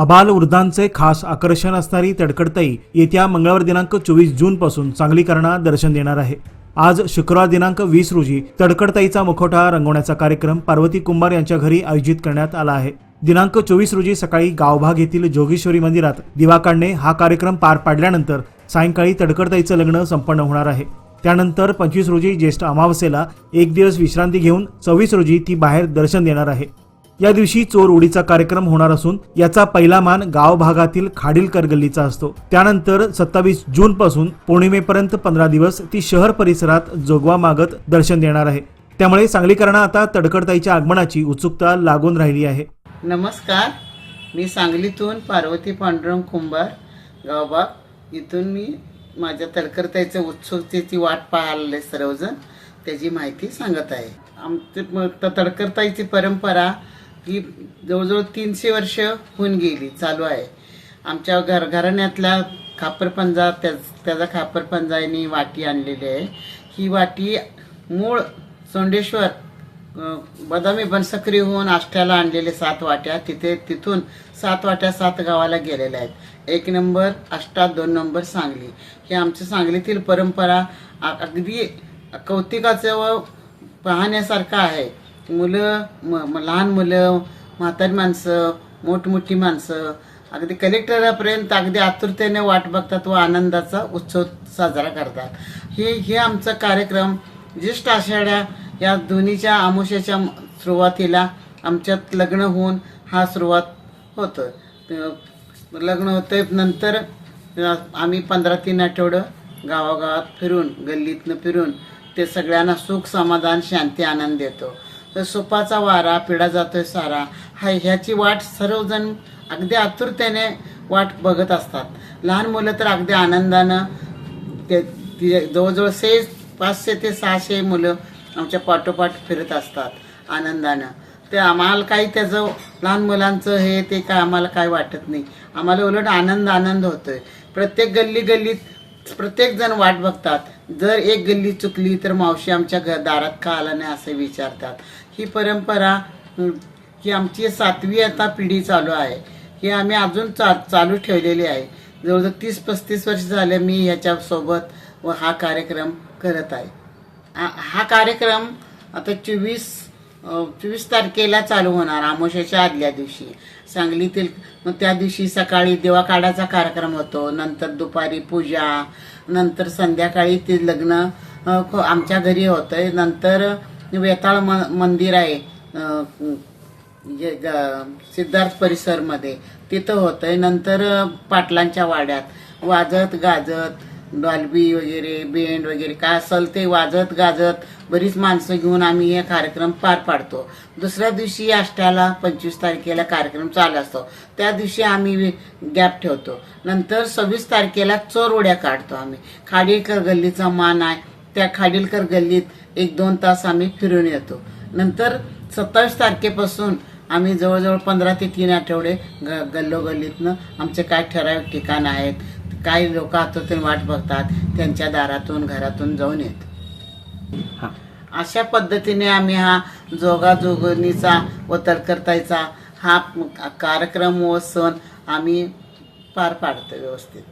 अबाल वृद्धांचे खास आकर्षण असणारी तडकडताई येत्या मंगळवार दिनांक चोवीस जून पासून सांगलीकरणा दर्शन देणार आहे. आज शुक्रवार दिनांक वीस रोजी तडकडताईचा मुखवटा रंगवण्याचा कार्यक्रम पार्वती कुंभार यांच्या घरी आयोजित करण्यात आला आहे. दिनांक चोवीस रोजी सकाळी गावभाग येथील जोगेश्वरी मंदिरात दिवा काढणे हा कार्यक्रम पार पाडल्यानंतर सायंकाळी तडकडताईचं लग्न संपन्न होणार आहे. त्यानंतर पंचवीस रोजी ज्येष्ठ अमावस्येला एक दिवस विश्रांती घेऊन सव्वीस रोजी ती बाहेर दर्शन देणार आहे. या दिवशी चोर उडीचा कार्यक्रम होणार असून याचा पहिला मान गाव भागातील खाडीलकर गल्लीचा असतो. त्यानंतर सत्तावीस जून पासून पौर्णिमेपर्यंत पंधरा दिवस ती शहर परिसरात जोगवा मागत दर्शन देणार आहे. त्यामुळे सांगलीकरांना आता तडकडताईच्या आगमनाची उत्सुकता लागून राहिली आहे. नमस्कार. मी सांगलीतून पार्वती पांडुरंग कुंभार गावबाग. इथून मी माझ्या तडकरताईच्या उत्सुकतेची वाट पाहायला सर्वजण. त्याची माहिती सांगत आहे. आमची तडकरताईची परंपरा ही जवळजवळ तीनशे वर्ष होऊन गेली चालू आहे. आमच्या घर घराण्यातल्या खापरपंजा त्या त्याचा खापरपंजाने वाटी आणलेली आहे. ही वाटी मूळ सोंडेश्वर बदामी बनसक्री होऊन आष्ट्याला आणलेले सात वाट्या. तिथे तिथून सात वाट्या सात गावाला गेलेल्या आहेत. एक नंबर आष्टा दोन नंबर सांगली. ही आमच्या सांगलीतील परंपरा अगदी कौतिकाचं व पाहण्यासारखं आहे. मुलं म लहान मुलं म्हातारी माणसं मोठमोठी माणसं अगदी कलेक्टरापर्यंत अगदी आतुरतेने वाट बघतात व आनंदाचा उत्सव साजरा करतात. हे हे आमचा कार्यक्रम ज्येष्ठ आषाढ्या या दोन्हीच्या आमुष्याच्या सुरुवातीला आमच्यात लग्न होऊन हा सुरुवात होतं. लग्न होतं नंतर आम्ही पंधरा तीन आठवडं गावागावात फिरून गल्लीतनं फिरून ते सगळ्यांना सुख समाधान शांती आनंद देतो. सुपाचा वारा पिढा जातोय सारा. हा ह्याची वाट सर्वजण अगदी आतुरतेने वाट बघत असतात. लहान मुलं तर अगदी आनंदानं ते जवळजवळ से पाचशे ते सहाशे मुलं आमच्या पाठोपाठ फिरत असतात आनंदानं. ते आम्हाला काही त्याचं लहान मुलांचं हे ते काय आम्हाला काय वाटत नाही. आम्हाला उलट आनंद आनंद होतोय. प्रत्येक गल्ली गल्लीत प्रत्येक जण वाट बघतात. जर एक गल्ली चुकली तर मावशी आमच्या घ दारात का आला नाही असे विचारतात. ही परंपरा ही आमची सातवी आता पिढी चालू आहे. ही आम्ही अजून चा चालू ठेवलेली आहे. जवळजवळ तीस पस्तीस वर्ष झाले मी ह्याच्यासोबत व हा कार्यक्रम करत आहे. हा- हा कार्यक्रम आता चोवीस चोवीस तारखेला चालू होणार आमोशाच्या आदल्या दिवशी. सांगलीतील मग त्या दिवशी सकाळी देवाकाडाचा कार्यक्रम होतो. नंतर दुपारी पूजा नंतर संध्याकाळी ते लग्न आमच्या घरी होतंय. नंतर वेताळ म मंदिर आहे ग- सिद्धार्थ परिसरमध्ये. तिथं होतंय. नंतर पाटलांच्या वाड्यात. वाजत गाजत डॉल्बी वगैरे बेंड वगैरे काय असेल ते वाजत गाजत बरीच माणसं घेऊन आम्ही हे कार्यक्रम पार पाडतो. दुसऱ्या दिवशी अष्ट्याला पंचवीस तारखेला कार्यक्रम चालू असतो. त्या दिवशी आम्ही गॅप ठेवतो. नंतर सव्वीस तारखेला चोर उड्या काढतो आम्ही. खाडीलकर गल्लीचा मान आहे. त्या खाडीलकर गल्लीत एक दोन तास आम्ही फिरून येतो. नंतर सत्तावीस तारखेपासून आम्ही जवळजवळ पंधरा ते तीन आठवडे ग गल्लोगल्लीतनं आमचे काय ठराविक ठिकाण आहेत काही लोक आतुरतेने वाट बघतात त्यांच्या दारातून घरातून जाऊन येत. अशा पद्धतीने आम्ही हा जोगाजोगणीचा व तडकरतायचा हा कार्यक्रम व सण आम्ही पार पाडतो व्यवस्थित.